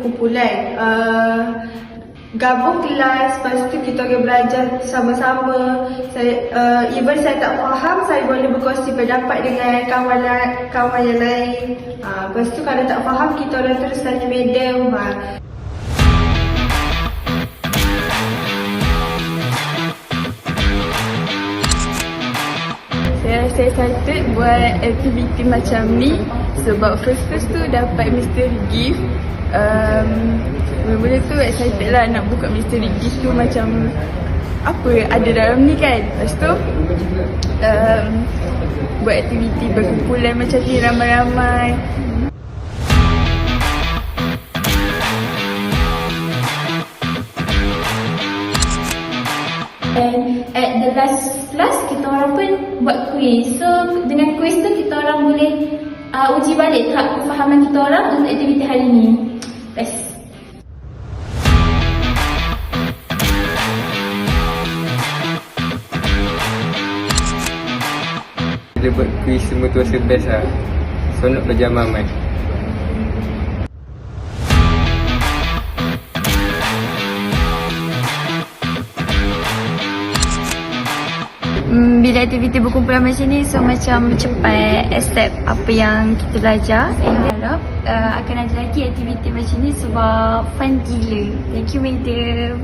kumpulan. Uh, gabung kelas, lepas tu kita akan belajar sama-sama. Saya, uh, even saya tak faham, saya boleh berkongsi pendapat dengan kawan kawan yang lain. Uh, lepas tu kalau tak faham, kita orang terus tanya madam. Uh, Saya excited buat aktiviti macam ni sebab first-first tu dapat mystery gift. Um, Mula-mula tu excited lah nak buka mystery gift tu macam apa ada dalam ni kan. Lepas tu um, buat aktiviti berkumpulan macam ni ramai-ramai. And at the last class, kita orang pun buat quiz. So, dengan quiz tu kita orang boleh uh, uji balik tahap kefahaman kita orang untuk aktiviti hari ni. Best. Dia buat quiz semua tu rasa best lah So nak belajar Hmm, bila aktiviti berkumpulan macam ni so macam cepat accept apa yang kita belajar and harap uh, akan ada lagi aktiviti macam ni sebab fun gila. Thank you madam.